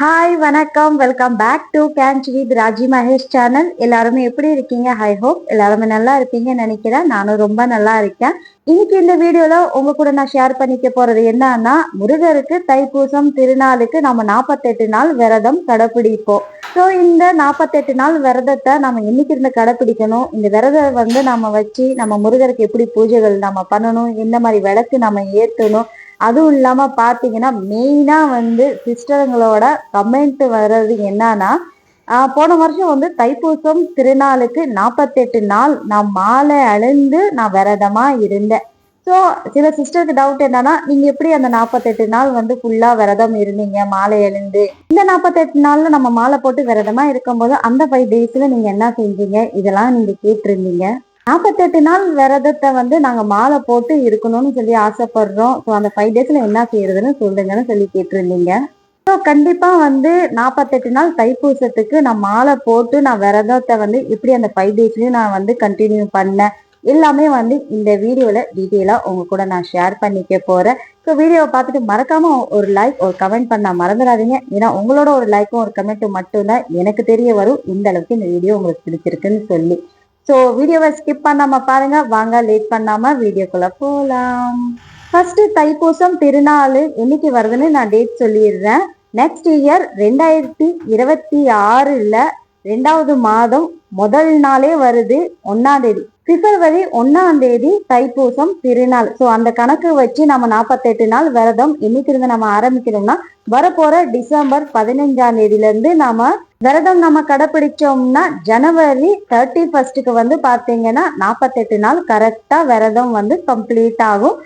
Hi வணக்கம். Welcome back to கேன்ச் with Raji Mahesh channel எல்லாருமே எப்படி இருக்கீங்க? ஹை ஹோப் எல்லாருமே நல்லா இருப்பீங்கன்னு நினைக்கிறேன். நானும் ரொம்ப நல்லா இருக்கேன். இன்னைக்கு இந்த வீடியோல உங்க கூட நான் ஷேர் பண்ணிக்க போறது என்னன்னா முருகருக்கு தைப்பூசம் திருநாளுக்கு நம்ம நாற்பத்தெட்டு நாள் விரதம் கடைப்பிடிப்போம் ஸோ இந்த நாற்பத்தெட்டு நாள் விரதத்தை நம்ம இன்னைக்கு இருந்து கடைப்பிடிக்கணும் இந்த விரதம் வந்து நம்ம வச்சு நம்ம முருகருக்கு எப்படி பூஜைகள் நம்ம பண்ணணும்? எந்த மாதிரி விளக்கு நம்ம ஏற்றணும் அதுவும் இல்லாம பாத்தீங்கன்னா மெயினா வந்து சிஸ்டருங்களோட கமெண்ட் வர்றது என்னன்னா போன வருஷம் வந்து தைப்பூசம் திருநாளுக்கு நாற்பத்தெட்டு நாள் நான் மாலை அழிந்து நான் விரதமா இருந்தேன். ஸோ சில சிஸ்டருக்கு டவுட் என்னன்னா நீங்க எப்படி அந்த நாற்பத்தெட்டு நாள் வந்து ஃபுல்லா விரதம் இருந்தீங்க மாலை எழுந்து இந்த நாற்பத்தெட்டு நாள்ல நம்ம மாலை போட்டு விரதமா இருக்கும்போது அந்த ஃபைவ் டேஸ்ல நீங்க என்ன செஞ்சீங்க? இதெல்லாம் நீங்க கேட்டிருந்தீங்க. நாற்பத்தெட்டு நாள் விரதத்தை வந்து நாங்க மாலை போட்டு இருக்கணும்னு சொல்லி ஆசைப்படுறோம். ஸோ அந்த ஃபைவ் டேஸ்ல என்ன செய்யறதுன்னு சொல்லுங்கன்னு சொல்லி கேட்டிருந்தீங்க. ஸோ கண்டிப்பா வந்து நாற்பத்தெட்டு நாள் தைப்பூசத்துக்கு நான் மாலை போட்டு நான் விரதத்தை வந்து இப்படி அந்த ஃபைவ் டேஸ்லயும் நான் வந்து கண்டினியூ பண்ணேன். எல்லாமே வந்து இந்த வீடியோவில் டீட்டெயிலாக உங்க கூட நான் ஷேர் பண்ணிக்க போகிறேன் ஸோ வீடியோவை பார்த்துட்டு மறக்காமல் ஒரு லைக் ஒரு கமெண்ட் பண்ணால் மறந்துடாதீங்க. ஏன்னா உங்களோட ஒரு லைக்கும் ஒரு கமெண்ட்டும் மட்டும்தான் எனக்கு தெரிய வரும். இந்த அளவுக்கு இந்த வீடியோ உங்களுக்கு பிடிச்சிருக்குன்னு சொல்லி. ஸோ வீடியோவை ஸ்கிப் பண்ணாம பாருங்க. வாங்க லேட் பண்ணாம வீடியோக்குள்ள போலாம். ஃபர்ஸ்ட் தைப்பூசம் திருநாள் என்னைக்கு வருதுன்னு நான் டேட் சொல்லிடுறேன். நெக்ஸ்ட் இயர் ரெண்டாயிரத்தி இருபத்தி ஆறுல ரெண்டாவது மாதம் முதல் நாளே வருது ஒன்னாம் தேதி. பிப்ரவரி ஒன்னாம் தேதி தைப்பூசம் திருநாள். ஸோ அந்த கணக்கு வச்சு நம்ம நாற்பத்தெட்டு நாள் விரதம் என்னைக்கிருந்து நம்ம ஆரம்பிக்கணும்னா வரப்போற டிசம்பர் பதினஞ்சாம் தேதியில இருந்து நாம விரதம் நம்ம கடைபிடிச்சோம்னா ஜனவரி தேர்ட்டி ஃபர்ஸ்ட்டுக்கு வந்து பார்த்தீங்கன்னா நாற்பத்தெட்டு நாள் கரெக்டாக விரதம் வந்து கம்ப்ளீட் ஆகும்.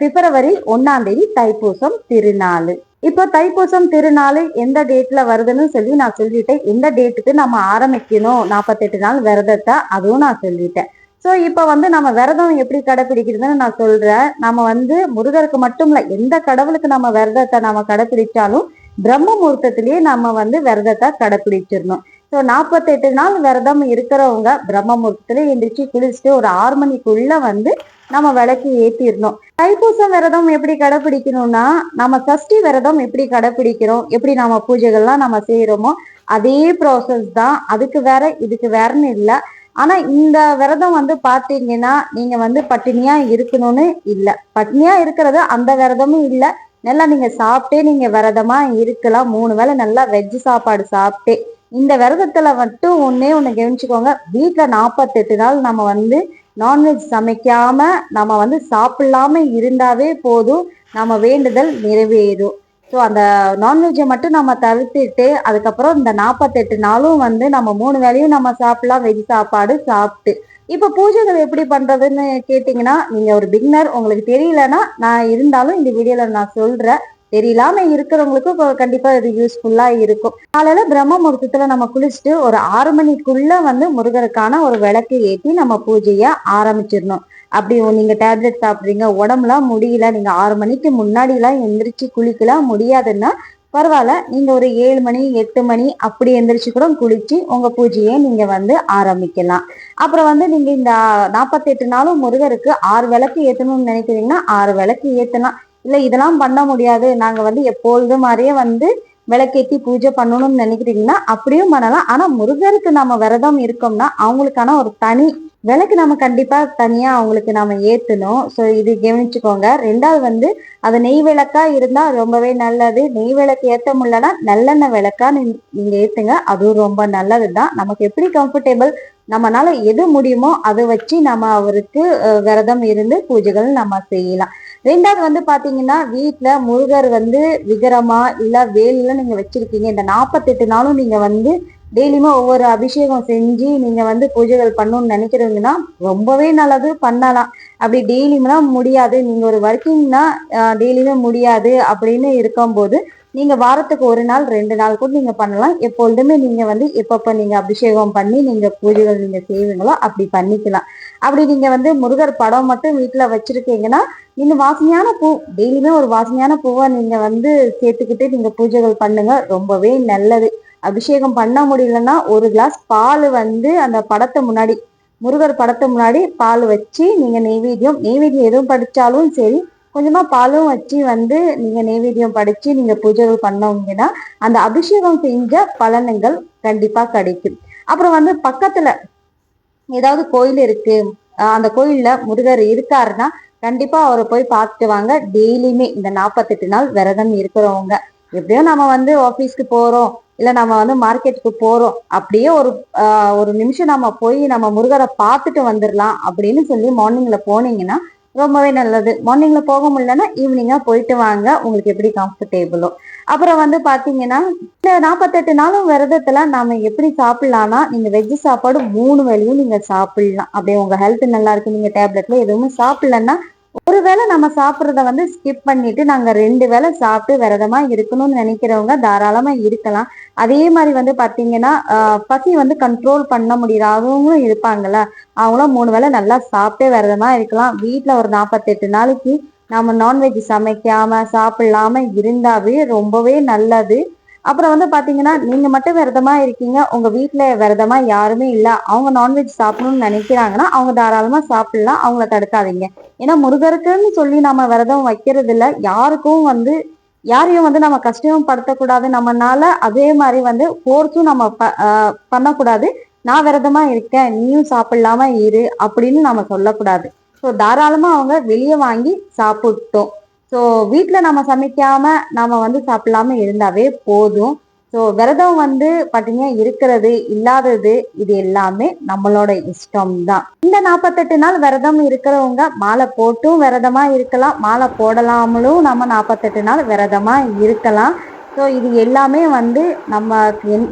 பிப்ரவரி ஒன்னாம் தேதி தைப்பூசம் திருநாள். இப்போ தைப்பூசம் திருநாள் எந்த டேட்ல வருதுன்னு சொல்லி நான் சொல்லிட்டேன். எந்த டேட்டுக்கு நம்ம ஆரம்பிக்கணும். நாற்பத்தெட்டு நாள் விரதத்தை அதுவும் நான் சொல்லிட்டேன். ஸோ இப்போ வந்து நம்ம விரதம் எப்படி கடைப்பிடிக்கிறதுன்னு நான் சொல்றேன். நம்ம வந்து முருகருக்கு மட்டும் இல்லை எந்த கடவுளுக்கு நம்ம விரதத்தை நம்ம கடைப்பிடிச்சாலும் பிரம்ம முகூர்த்தத்திலேயே நம்ம வந்து விரதத்தை கடைப்பிடிச்சிடணும். ஸோ நாற்பத்தெட்டு நாள் விரதம் இருக்கிறவங்க பிரம்ம முகூர்த்தத்துல எந்திரிச்சு குளிச்சுட்டு ஒரு ஆறு மணிக்குள்ள வந்து நம்ம விளக்கு ஏற்றிடணும் தைப்பூசம் விரதம் எப்படி கடைப்பிடிக்கணும்னா நம்ம சஷ்டி விரதம் எப்படி கடைப்பிடிக்கிறோம் எப்படி நம்ம பூஜைகள்லாம் நம்ம செய்கிறோமோ அதே ப்ராசஸ் தான். அதுக்கு வேற இதுக்கு வேறன்னு இல்லை. ஆனால் இந்த விரதம் வந்து பார்த்தீங்கன்னா நீங்கள் வந்து பட்டினியாக இருக்கணும்னு இல்லை. பட்டினியாக இருக்கிறது அந்த விரதமும் இல்லை. நல்லா நீங்கள் சாப்பிட்டே நீங்கள் விரதமாக இருக்கலாம். மூணு வேளை நல்லா வெஜ் சாப்பாடு சாப்பிட்டே. இந்த விரதத்துல மட்டும் ஒன்னே ஒண்ணு கவனிச்சுக்கோங்க. வீட்டுல நாற்பத்தெட்டு நாள் நம்ம வந்து நான்வெஜ் சமைக்காம நம்ம வந்து சாப்பிடாம இருந்தாவே போதும். நம்ம வேண்டுதல் நிறைவேறும். ஸோ அந்த நான்வெஜ்ஜை மட்டும் நம்ம தவிர்த்துட்டு அதுக்கப்புறம் இந்த நாற்பத்தெட்டு நாளும் வந்து நம்ம மூணு வேலையும் நம்ம சாப்பிடலாம். வெஜ் சாப்பாடு சாப்பிட்டு. இப்போ பூஜைகள் எப்படி பண்ணுறதுன்னு கேட்டிங்கன்னா நீங்கள் ஒரு பிக்னர் உங்களுக்கு தெரியலன்னா நான் இருந்தாலும் இந்த வீடியோவில் நான் சொல்கிறேன் தெரியலாம இருக்கிறவங்களுக்கு கண்டிப்பா இது யூஸ்ஃபுல்லா இருக்கும். காலையில பிரம்ம முகூர்த்தத்துல நம்ம குளிச்சுட்டு ஒரு ஆறு மணிக்குள்ள வந்து முருகருக்கான ஒரு விளக்கு ஏற்றி நம்ம பூஜைய ஆரம்பிச்சிடணும். அப்படி நீங்க டேப்லெட் சாப்பிட்றீங்க உடம்புலாம் முடியல நீங்க ஆறு மணிக்கு முன்னாடி எல்லாம் எந்திரிச்சு குளிக்கலாம் முடியாதுன்னா பரவாயில்ல நீங்க ஒரு ஏழு மணி எட்டு மணி அப்படி எந்திரிச்சு கூட குளிச்சு உங்க பூஜையை நீங்க வந்து ஆரம்பிக்கலாம். அப்புறம் வந்து நீங்க இந்த நாற்பத்தெட்டு நாளும் முருகருக்கு ஆறு விளக்கு ஏத்தணும்னு நினைக்கிறீங்கன்னா ஆறு விளக்கு ஏத்தலாம். இல்லை இதெல்லாம் பண்ண முடியாது. நாங்கள் வந்து எப்பொழுது மாதிரியே வந்து விளக்கேத்தி பூஜை பண்ணணும்னு நினைக்கிறீங்கன்னா அப்படியும் பண்ணலாம். ஆனால் முருகருக்கு நம்ம விரதம் இருக்கோம்னா அவங்களுக்கான ஒரு தனி விளக்கு நம்ம கண்டிப்பாக தனியாக அவங்களுக்கு நம்ம ஏற்றணும் ஸோ இது கவனிச்சுக்கோங்க. ரெண்டாவது வந்து அது நெய் விளக்கா இருந்தால் ரொம்பவே நல்லது. நெய் விளக்கு ஏற்ற முடியலன்னா நல்லெண்ணெய் விளக்கா நீங்கள் ஏற்றுங்க அதுவும் ரொம்ப நல்லது தான் நமக்கு எப்படி கம்ஃபர்டபுள் நம்மளால எது முடியுமோ அதை வச்சு நம்ம அவருக்கு விரதம் இருந்து பூஜைகள் நம்ம செய்யலாம். ரெண்டாவது வந்து பாத்தீங்கன்னா வீட்டுல முருகர் வந்து விகரமா இல்ல வேலில நீங்க வச்சிருக்கீங்க. இந்த நாற்பத்தெட்டு நாளும் நீங்க வந்து டெய்லியுமே ஒவ்வொரு அபிஷேகம் செஞ்சு நீங்க வந்து பூஜைகள் பண்ணணும்னு நினைக்கிறீங்கன்னா ரொம்பவே நல்லது பண்ணலாம். அப்படி டெய்லியும்லாம் முடியாது. நீங்க ஒரு ஒர்க்கிங்னா டெய்லியுமே முடியாது அப்படின்னு இருக்கும்போது நீங்க வாரத்துக்கு ஒரு நாள் ரெண்டு நாள் கூட நீங்க பண்ணலாம். எப்பொழுதுமே நீங்க வந்து எப்பப்ப நீங்க அபிஷேகம் பண்ணி நீங்க பூஜைகள் நீங்க செய்வீங்களோ அப்படி பண்ணிக்கலாம். அப்படி நீங்க வந்து முருகர் படம் மட்டும் வீட்டுல வச்சிருக்கீங்கன்னா நீங்க வாசனையான பூ டெய்லியுமே ஒரு வாசனையான பூவை நீங்க வந்து சேர்த்துக்கிட்டு நீங்க பூஜைகள் பண்ணுங்க. ரொம்பவே நல்லது. அபிஷேகம் பண்ண முடியலன்னா ஒரு கிளாஸ் பால் வந்து அந்த படத்தை முன்னாடி முருகர் படத்தை முன்னாடி பால் வச்சு நீங்க நெய்வேத்தியம் நெய்வேத்தியம் எதுவும் படிச்சாலும் சரி கொஞ்சமா பாலும் வச்சு வந்து நீங்க நைவேத்தியம் படிச்சு நீங்க பூஜைகள் பண்ணவங்கன்னா அந்த அபிஷேகம் செஞ்ச பலன்கள் கண்டிப்பா கிடைக்கும். அப்புறம் வந்து பக்கத்துல ஏதாவது கோயில் இருக்கு. அந்த கோயில்ல முருகர் இருக்காருன்னா கண்டிப்பா அவரை போய் பார்த்துட்டு வாங்க. டெய்லியுமே இந்த நாற்பத்தெட்டு நாள் விரதம் இருக்கிறவங்க. எப்படியோ நம்ம வந்து ஆஃபீஸ்க்கு போறோம். இல்ல நம்ம வந்து மார்க்கெட்டுக்கு போறோம். அப்படியே ஒரு ஒரு நிமிஷம் நம்ம போய் நம்ம முருகரை பார்த்துட்டு வந்துடலாம் அப்படின்னு சொல்லி மார்னிங்ல போனீங்கன்னா ரொம்பவே நல்லது. மார்னிங்ல போக முடியலன்னா ஈவினிங்கா போயிட்டு வாங்க. உங்களுக்கு எப்படி கம்ஃபர்டேபிளோ அப்புறம் வந்து பாத்தீங்கன்னா இந்த நாற்பத்தெட்டு நாளும் விரதத்துல நாம எப்படி சாப்பிடலாம்னா நீங்க வெஜ் சாப்பாடு மூணு வேலையும் நீங்க சாப்பிடலாம். அப்படியே உங்க ஹெல்த் நல்லா இருக்கு. நீங்க டேப்லெட்ல எதுவுமே சாப்பிடலன்னா ஒரு வேளை நம்ம சாப்பிட்றத வந்து ஸ்கிப் பண்ணிட்டு நாங்கள் ரெண்டு வேளை சாப்பிட்டு விரதமா இருக்கணும்னு நினைக்கிறவங்க தாராளமா இருக்கலாம். அதே மாதிரி வந்து பார்த்தீங்கன்னா பசி வந்து கண்ட்ரோல் பண்ண முடியாதவங்களும் இருப்பாங்கல்ல. அவங்களும் மூணு வேளை நல்லா சாப்பிட்டே விரதமா இருக்கலாம். வீட்டில் ஒரு நாற்பத்தெட்டு நாளைக்கு நம்ம நான்வெஜ் சமைக்காம சாப்பிடலாம இருந்தாவே ரொம்பவே நல்லது. அப்புறம் வந்து பாத்தீங்கன்னா நீங்க மட்டும் விரதமா இருக்கீங்க. உங்க வீட்டுல விரதமா யாருமே இல்ல. அவங்க நான்வெஜ் சாப்பிடணும்னு நினைக்கிறாங்கன்னா அவங்க தாராளமா சாப்பிடலாம். அவங்கள தடுக்காதீங்க. ஏன்னா முருகருக்குன்னு சொல்லி நம்ம விரதம் வைக்கிறது இல்ல யாருக்கும் வந்து யாரையும் வந்து நம்ம கஷ்டம் படுத்தக்கூடாது நம்மனால அதே மாதிரி வந்து ஃபோர்ஸும் நம்ம பண்ணக்கூடாது. நான் விரதமா இருக்கேன் நீயும் சாப்பிடலாம இரு அப்படின்னு நம்ம சொல்லக்கூடாது. ஸோ தாராளமா அவங்க வெளியே வாங்கி சாப்பிட்டோம். ஸோ வீட்டில் நம்ம சமைக்காம நாம வந்து சாப்பிடலாம இருந்தாவே போதும். ஸோ விரதம் வந்து பார்த்தீங்கன்னா இருக்கிறது இல்லாதது இது எல்லாமே நம்மளோட இஷ்டம் தான் இந்த நாற்பத்தெட்டு நாள் விரதம் இருக்கிறவங்க மாலை போட்டும் விரதமா இருக்கலாம் மாலை போடலாமலும் நம்ம நாற்பத்தெட்டு நாள் விரதமா இருக்கலாம். ஸோ இது எல்லாமே வந்து நம்ம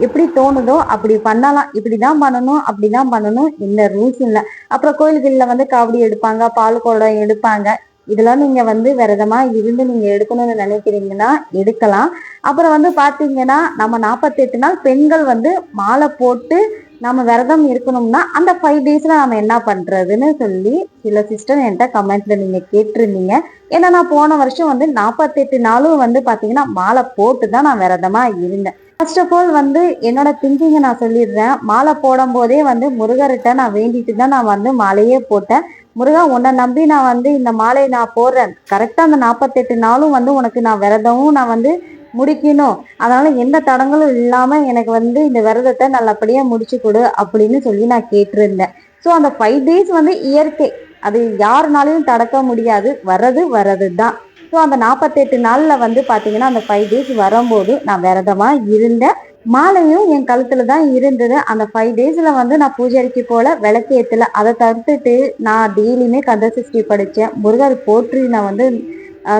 எப்படி தோணுதோ அப்படி பண்ணலாம். இப்படி தான் பண்ணணும் அப்படி தான் பண்ணணும் இந்த ரூல்ஸ் இல்லை. அப்புறம் கோயில்களில் வந்து காவடி எடுப்பாங்க பால் குடம் எடுப்பாங்க. இதெல்லாம் நீங்க வந்து விரதமா இருந்து நீங்க எடுக்கணும்னு நினைக்கிறீங்கன்னா எடுக்கலாம். அப்புறம் வந்து பாத்தீங்கன்னா நம்ம நாற்பத்தெட்டு நாள் பெண்கள் வந்து மாலை போட்டு நம்ம விரதம் இருக்கணும்னா அந்த ஃபைவ் டேஸ்ல நம்ம என்ன பண்றதுன்னு சொல்லி சில சிஸ்டர் என்கிட்ட கமெண்ட்ல நீங்க கேட்டிருந்தீங்க. ஏன்னா நான் போன வருஷம் வந்து நாற்பத்தெட்டு நாளும் வந்து பாத்தீங்கன்னா மாலை போட்டு தான் நான் விரதமா இருந்தேன். ஃபர்ஸ்ட் ஆஃப் ஆல் வந்து என்னோட திங்கிங்கை நான் சொல்லிடுறேன். மாலை போடும் போதே வந்து முருகர்கிட்ட நான் வேண்டிட்டு தான் நான் வந்து மாலையே போட்டேன். முருகா உன்னை நம்பி நான் வந்து இந்த மாலையை நான் போடுறேன். கரெக்டாக அந்த நாற்பத்தெட்டு நாளும் வந்து உனக்கு நான் விரதமும் நான் வந்து முடிக்கணும். அதனால எந்த தடங்களும் இல்லாமல் எனக்கு வந்து இந்த விரதத்தை நல்லபடியாக முடிச்சு கொடு அப்படின்னு சொல்லி நான் கேட்டிருந்தேன். ஸோ அந்த ஃபைவ் டேஸ் வந்து இயற்கை. அது யாருனாலையும் தடக்க முடியாது. வர்றது வர்றது தான் ஸோ அந்த நாற்பத்தெட்டு நாளில் வந்து பார்த்தீங்கன்னா அந்த ஃபைவ் டேஸ் வரும்போது நான் விரதமாக இருந்தேன். மாலையும் என் கழுத்துல தான் இருந்தது. அந்த ஃபைவ் டேஸ்ல வந்து நான் பூஜைக்கு போல விளக்கு ஏத்தல. அதை தடுத்துட்டு நான் டெய்லியுமே கந்த சஷ்டி படித்தேன் முருகர் போற்றி நான் வந்து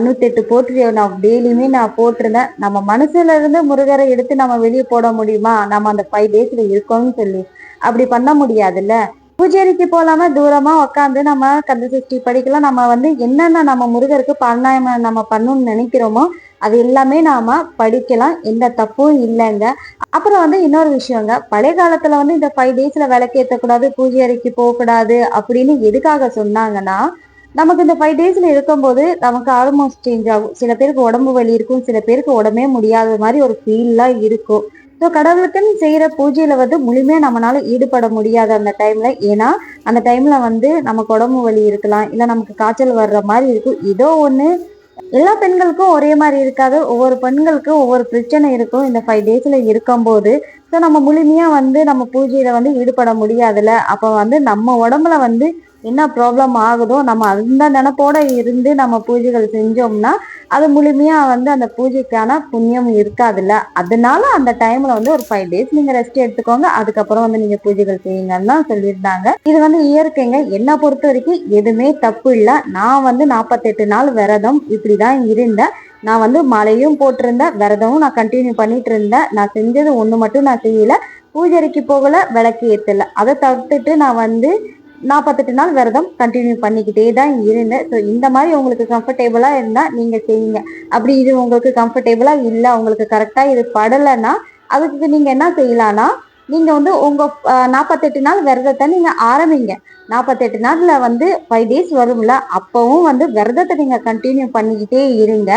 நூற்றெட்டு போற்றிய நான் டெய்லியுமே நான் போட்டிருந்தேன். நம்ம மனசுல இருந்து முருகரை எடுத்து நம்ம வெளியே போட முடியுமா? நம்ம அந்த ஃபைவ் டேஸ்ல இருக்கோம்னு சொல்லி. அப்படி பண்ண முடியாதுல்ல. பூஜைக்கு போலாம தூரமா உட்காந்து நம்ம கந்த சஷ்டி படிக்கலாம். நம்ம வந்து என்னென்ன நம்ம முருகருக்கு பண்ணாம நம்ம பண்ணணும்னு நினைக்கிறோமோ அது எல்லாமே நாம படிக்கலாம். எந்த தப்பும் இல்லைங்க. அப்புறம் வந்து இன்னொரு விஷயங்க. பழைய காலத்துல வந்து இந்த ஃபைவ் டேஸ்ல விளக்கேற்றக்கூடாது பூஜை அறைக்கு போகக்கூடாது அப்படின்னு எதுக்காக சொன்னாங்கன்னா நமக்கு இந்த ஃபைவ் டேஸ்ல இருக்கும்போது நமக்கு ஆல்மோஸ்ட் சேஞ்ச் ஆகும். சில பேருக்கு உடம்பு வலி இருக்கும் சில பேருக்கு உடம்பே முடியாத மாதிரி ஒரு ஃபீல்லாம் இருக்கும். ஸோ கடவுளுக்குன்னு செய்கிற பூஜையில வந்து முழுமையாக நம்மளால ஈடுபட முடியாது அந்த டைம்ல ஏன்னா அந்த டைம்ல வந்து நமக்கு உடம்பு வலி இருக்கலாம் இல்லை நமக்கு காய்ச்சல் வர்ற மாதிரி இருக்கும். ஏதோ ஒன்று எல்லா பெண்களுக்கும் ஒரே மாதிரி இருக்காது. ஒவ்வொரு பெண்களுக்கும் ஒவ்வொரு பிரச்சனை இருக்கும். இந்த ஃபைவ் டேஸ்ல இருக்கும்போது. ஸோ நம்ம முழுமையா வந்து நம்ம பூஜையில வந்து ஈடுபட முடியாதுல்ல. அப்போ வந்து நம்ம உடம்புல வந்து என்ன ப்ராப்ளம் ஆகுதோ நம்ம அந்த நினப்போட இருந்து நம்ம பூஜைகள் செஞ்சோம்னா அது முழுமையா வந்து அந்த பூஜைக்கான புண்ணியம் இருக்காதுல்ல. அதனால அந்த டைம்ல வந்து ஒரு ஃபைவ் டேஸ் நீங்க ரெஸ்ட் எடுத்துக்கோங்க. அதுக்கப்புறம் வந்து நீங்க பூஜைகள் செய்யுங்கன்னு தான் சொல்லியிருந்தாங்க. இது வந்து இயற்கைங்க. என்ன பொறுத்த வரைக்கும் எதுவுமே தப்பு இல்லை. நான் வந்து நாற்பத்தெட்டு நாள் விரதம் இப்படிதான் இருந்தேன். நான் வந்து மழையும் போட்டிருந்தேன். விரதமும் நான் கண்டினியூ பண்ணிட்டு இருந்தேன். நான் செஞ்சது ஒன்று மட்டும் நான் செய்யல. பூஜரிக்கு போகல விளக்கு ஏற்றல அதை தவிர்த்துட்டு நான் வந்து நாற்பத்தெட்டு நாள் விரதம் கண்டினியூ பண்ணிக்கிட்டே தான் இருந்தேன். ஸோ இந்த மாதிரி உங்களுக்கு கம்ஃபர்டபுளாக இருந்தால் நீங்கள் செய்யுங்க. அப்படி இது உங்களுக்கு கம்ஃபர்டபுளாக இல்லை உங்களுக்கு கரெக்டாக இது படலைன்னா அதுக்கு நீங்கள் என்ன செய்யலான்னா நீங்கள் வந்து உங்கள் நாற்பத்தெட்டு நாள் விரதத்தை நீங்கள் ஆரம்பிங்க. நாற்பத்தெட்டு நாளில் வந்து ஃபைவ் டேஸ் வரும்ல அப்போவும் வந்து விரதத்தை நீங்கள் கண்டினியூ பண்ணிக்கிட்டே இருங்க.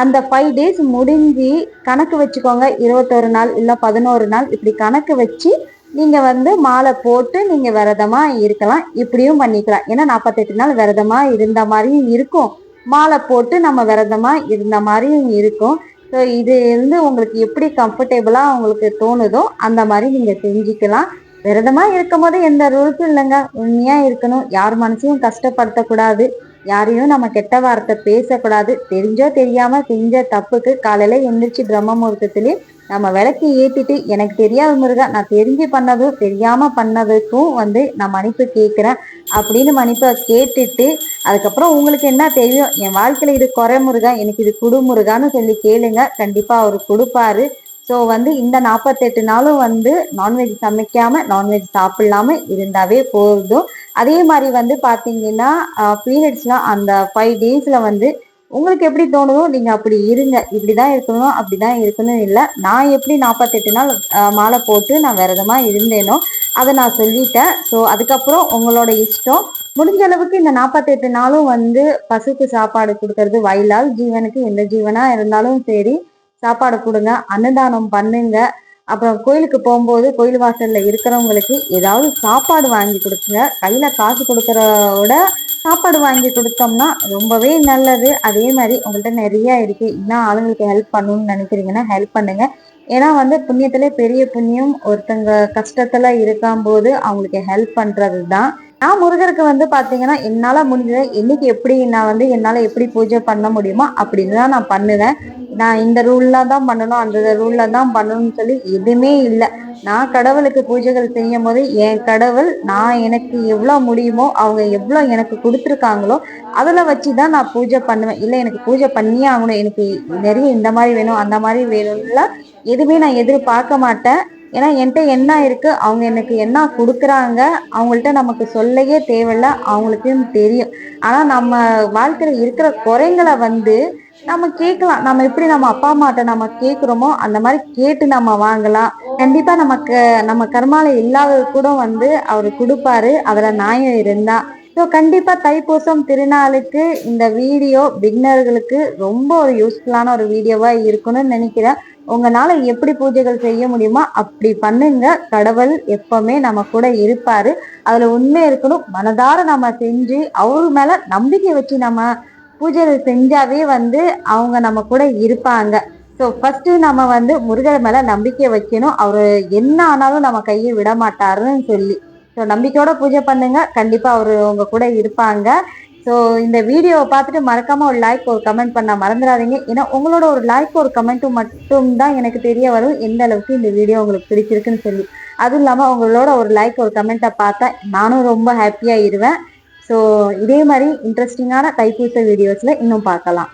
அந்த ஃபைவ் டேஸ் முடிஞ்சு கணக்கு வச்சுக்கோங்க. இருபத்தொரு நாள் இல்லை பதினோரு நாள் இப்படி கணக்கு வச்சு நீங்க வந்து மாலை போட்டு நீங்க விரதமா இருக்கலாம். இப்படியும் பண்ணிக்கலாம். ஏன்னா நாற்பத்தெட்டு நாள் விரதமா இருந்த மாதிரியும் இருக்கும். மாலை போட்டு நம்ம விரதமா இருந்த மாதிரியும் இருக்கும். ஸோ இது வந்து உங்களுக்கு எப்படி கம்ஃபர்டபுளா உங்களுக்கு தோணுதோ அந்த மாதிரி நீங்க செஞ்சுக்கலாம். விரதமா இருக்கும் போது எந்த ரூல்ஸும் இல்லைங்க. உண்மையா இருக்கணும். யார் மனசையும் கஷ்டப்படுத்தக்கூடாது. யாரையும் நம்ம கெட்ட வார்த்தை பேசக்கூடாது. தெரிஞ்சோ தெரியாம செஞ்ச தப்புக்கு காலையில எந்திரிச்சு பிரம்ம முகூர்த்தத்திலே நம்ம விளக்கு ஏற்றிட்டு எனக்கு தெரியாத முருகா நான் தெரிஞ்சு பண்ணதும் தெரியாம பண்ணதுக்கும் வந்து நான் மன்னிப்பு கேட்குறேன் அப்படின்னு மன்னிப்பை கேட்டுட்டு அதுக்கப்புறம் உங்களுக்கு என்ன தெரியும்? என் வாழ்க்கையில இது குறை முருகா எனக்கு இது குடு முருகான்னு சொல்லி கேளுங்க. கண்டிப்பா அவர் கொடுப்பாரு. ஸோ வந்து இந்த நாற்பத்தெட்டு நாளும் வந்து நான்வெஜ் சமைக்காம நான்வெஜ் சாப்பிடலாம இருந்தாவே போதும். அதே மாதிரி வந்து பார்த்தீங்கன்னா பீரியட்ஸ்லாம் அந்த ஃபைவ் டேஸில் வந்து உங்களுக்கு எப்படி தோணுதோ நீங்கள் அப்படி இருங்க. இப்படி தான் இருக்கணும் அப்படி தான் இருக்கணும் இல்லை. நான் எப்படி நாற்பத்தெட்டு நாள் மாலை போட்டு நான் விரதமாக இருந்தேனோ அதை நான் சொல்லிட்டேன். ஸோ அதுக்கப்புறம் உங்களோட இஷ்டம். முடிஞ்ச அளவுக்கு இந்த நாற்பத்தெட்டு நாளும் வந்து பசுக்கு சாப்பாடு கொடுக்கறது வயலால் ஜீவனுக்கு எந்த ஜீவனாக இருந்தாலும் சரி சாப்பாடு கொடுங்க அன்னதானம் பண்ணுங்க. அப்புறம் கோயிலுக்கு போகும்போது கோயில் வாசல்ல இருக்கிறவங்களுக்கு ஏதாவது சாப்பாடு வாங்கி கொடுக்குங்க கையில காசு கொடுக்கறோட சாப்பாடு வாங்கி கொடுத்தோம்னா ரொம்பவே நல்லது. அதே மாதிரி உங்கள்கிட்ட நிறைய இருக்கு. இன்னும் ஆளுங்களுக்கு ஹெல்ப் பண்ணணும்னு நினைக்கிறீங்கன்னா ஹெல்ப் பண்ணுங்க. ஏன்னா வந்து புண்ணியத்துல பெரிய புண்ணியம் ஒருத்தங்க கஷ்டத்துல இருக்கும் போது அவங்களுக்கு ஹெல்ப் பண்றது தான் நான் முருகருக்கு வந்து பார்த்தீங்கன்னா என்னால் முடிஞ்சதை என்னைக்கு எப்படி நான் வந்து என்னால் எப்படி பூஜை பண்ண முடியுமோ அப்படின்னு தான் நான் பண்ணுவேன். நான் இந்த ரூலில் தான் பண்ணணும் அந்த ரூலில் தான் பண்ணணும்னு சொல்லி எதுவுமே இல்லை. நான் கடவுளுக்கு பூஜைகள் செய்யும் போது என் கடவுள் நான் எனக்கு எவ்வளோ முடியுமோ அவங்க எவ்வளோ எனக்கு கொடுத்துருக்காங்களோ அதில் வச்சு தான் நான் பூஜை பண்ணுவேன். இல்லை எனக்கு பூஜை பண்ணியே ஆகணும். எனக்கு நிறைய இந்த மாதிரி வேணும் அந்த மாதிரி வேணும்ல எதுவுமே நான் எதிர்பார்க்க மாட்டேன். ஏன்னா என்கிட்ட என்ன இருக்கு? அவங்க எனக்கு என்ன கொடுக்குறாங்க? அவங்கள்ட்ட நமக்கு சொல்லவே தேவையில்ல. அவங்களுக்கும் தெரியும். ஆனா நம்ம வாழ்க்கையில இருக்கிற குறைங்களை வந்து நம்ம கேட்கலாம். நம்ம எப்படி நம்ம அப்பா அம்மாட்ட நம்ம கேட்குறோமோ அந்த மாதிரி கேட்டு நம்ம வாங்கலாம். கண்டிப்பா நமக்கு நம்ம கர்மால இல்லாதது கூட வந்து அவர் கொடுப்பாரு. அதுல நியாயம் இருந்தா. ஸோ கண்டிப்பாக தைப்பூசம் திருநாளுக்கு இந்த வீடியோ பிக்னர்களுக்கு ரொம்ப ஒரு யூஸ்ஃபுல்லான ஒரு வீடியோவாக இருக்குன்னு நினைக்கிறேன். உங்களால எப்படி பூஜைகள் செய்ய முடியுமோ அப்படி பண்ணுங்க. கடவுள் எப்பவுமே நம்ம கூட இருப்பார். அதில் உண்மை இருக்கணும். மனதார நம்ம செஞ்சு அவர் மேலே நம்பிக்கை வச்சு நம்ம பூஜைகள் செஞ்சாவே வந்து அவங்க நம்ம கூட இருப்பாங்க. ஸோ ஃபஸ்ட்டு நம்ம வந்து முருகர் மேலே நம்பிக்கை வைக்கணும். அவர் என்ன ஆனாலும் நம்ம கையை விட மாட்டாருன்னு சொல்லி. ஸோ நம்பிக்கையோட பூஜை பண்ணுங்க. கண்டிப்பா அவரு உங்க கூட இருப்பாங்க. ஸோ இந்த வீடியோவை பார்த்துட்டு மறக்காம ஒரு லைக் ஒரு கமெண்ட் பண்ண மறந்துடாதீங்க. ஏன்னா உங்களோட ஒரு லைக் ஒரு கமெண்ட்டும் மட்டும் தான் எனக்கு தெரிய வரும். எந்த அளவுக்கு இந்த வீடியோ உங்களுக்கு பிடிச்சிருக்குன்னு சொல்லி. அதுவும் இல்லாமல் உங்களோட ஒரு லைக் ஒரு கமெண்ட்டை பார்த்தா நானும் ரொம்ப ஹாப்பியாக இருவேன். ஸோ இதே மாதிரி இன்ட்ரெஸ்டிங்கான தைப்பூச வீடியோஸில் இன்னும் பார்க்கலாம்.